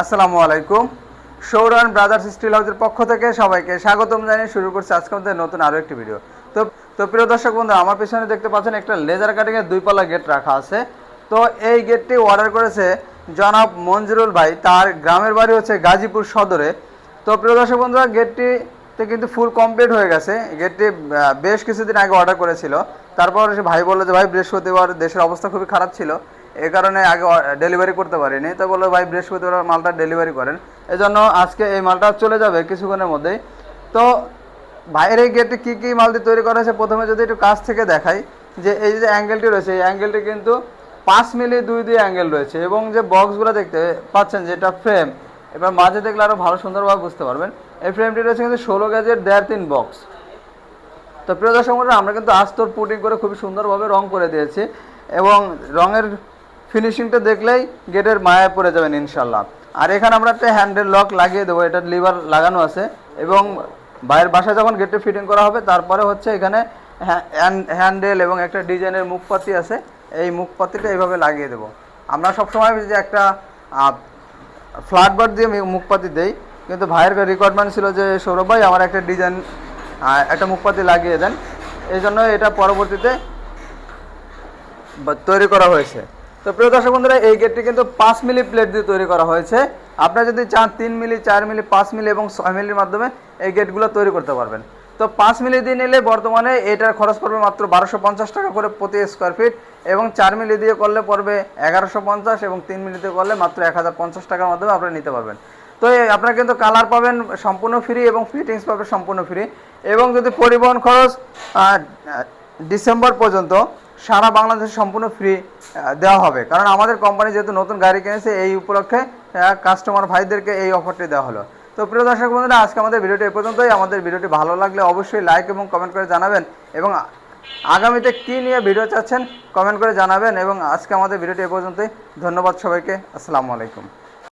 আসসালামু আলাইকুম। সৌরান brothers still হাউসের পক্ষ থেকে সবাইকে স্বাগতম জানিয়ে শুরু করছি আজকে আমাদের নতুন আরও একটি ভিডিও। তো তো প্রিয় দর্শক বন্ধু আমার পিছনে দেখতে পাচ্ছেন একটা লেজার কাটিংয়ের পাল্লা গেট রাখা আছে। তো এই গেটটি অর্ডার করেছে জনাব মঞ্জুরুল ভাই, তার গ্রামের বাড়ি হচ্ছে গাজীপুর সদরে। তো প্রিয় দর্শক বন্ধুরা গেটটি তে কিন্তু ফুল কমপ্লিট হয়ে গেছে। গেটটি বেশ কিছুদিন আগে অর্ডার করেছিল। তারপর সে ভাই বলল যে, ভাই, বৃহস্পতিবার দেশের অবস্থা খুবই খারাপ ছিল। এই কারণে আগে ডেলিভারি করতে পারিনি। তো বলল, ভাই, বৃহস্পতিবার মালটা ডেলিভারি করেন। এজন্য আজকে এই মালটা চলে যাবে কিছুক্ষণের মধ্যেই। তো ভাইয়ের এই গেটটি কী কী মাল দিয়ে তৈরি করা হয়েছে প্রথমে যদি একটু কাছ থেকে দেখাই, যে এই যে অ্যাঙ্গেলটি রয়েছে, এই অ্যাঙ্গেলটি কিন্তু পাঁচ মিলি দুই দুই অ্যাঙ্গেল রয়েছে এবং যে বক্সগুলো দেখতে পাচ্ছেন যেটা ফ্রেম এবার মাঝে দেখলে আরও ভালো সুন্দরভাবে বুঝতে পারবেন। এই ফ্রেমটি রয়েছে কিন্তু ষোলো গেজের দেড় তিন বক্স তো প্রিয় দর্শক আমরা কিন্তু আস্তর পুটিং করে খুবই সুন্দরভাবে রং করে দিয়েছি এবং রঙের ফিনিশিংটা দেখলেই গেটের মায়া পড়ে যাবেন ইনশাল্লাহ আর এখানে আমরা একটা হ্যান্ডেল লক লাগিয়ে দেবো, এটা লিভার লাগানো আছে এবং বাইরের বাসায় যখন গেটে ফিটিং করা হবে, তারপরে হচ্ছে এখানে হ্যান্ডেল এবং একটা ডিজাইনের মুখপাতি আছে, এই মুখপাতিটা এইভাবে লাগিয়ে দেবো। আমরা সবসময় যে একটা ফ্ল্যাট বার দিয়ে মুখপাতি দেই, কিন্তু ভাইয়ের রিকোয়ারমেন্ট ছিল যে সৌরভ ভাই, আমার একটা ডিজাইন একটা মুখপাতি লাগিয়ে দেন। এই জন্য এটা পরবর্তীতে তৈরি করা হয়েছে। তো প্রিয় দর্শক বন্ধুরা, এই গেটটি কিন্তু পাঁচ মিলি প্লেট দিয়ে তৈরি করা হয়েছে। আপনারা যদি চান তিন মিলি, চার মিলি, পাঁচ মিলি এবং ছয় মিলির মাধ্যমে এই গেটগুলো তৈরি করতে পারবেন। তো পাঁচ মিলি দিয়ে নিলে বর্তমানে এটার খরচ পড়বে মাত্র বারোশো পঞ্চাশ টাকা করে প্রতি স্কোয়ার ফিট এবং চার মিলি দিয়ে করলে পড়বে এগারোশো পঞ্চাশ এবং তিন মিলি দিয়ে করলে মাত্র এক হাজার পঞ্চাশ টাকার মাধ্যমে আপনারা নিতে পারবেন। তো আপনারা কিন্তু কালার পাবেন সম্পূর্ণ ফ্রি এবং ফিটিংস পাবেন সম্পূর্ণ ফ্রি এবং যদি পরিবহন খরচ ডিসেম্বর পর্যন্ত সারা বাংলাদেশে সম্পূর্ণ ফ্রি দেওয়া হবে। কারণ আমাদের কোম্পানি যেহেতু নতুন গাড়ি কিনেছে, এই উপলক্ষে কাস্টমার ভাইদেরকে এই অফারটি দেওয়া হলো। তো প্রিয় দর্শক বন্ধুরা, আজকে আমাদের ভিডিওটি এ পর্যন্তই। আমাদের ভিডিওটি ভালো লাগলে অবশ্যই লাইক এবং কমেন্ট করে জানাবেন এবং আগামীতে কী নিয়ে ভিডিও চাচ্ছেন কমেন্ট করে জানাবেন। এবং আজকে আমাদের ভিডিওটি এ পর্যন্তই। ধন্যবাদ সবাইকে। আসসালামু আলাইকুম।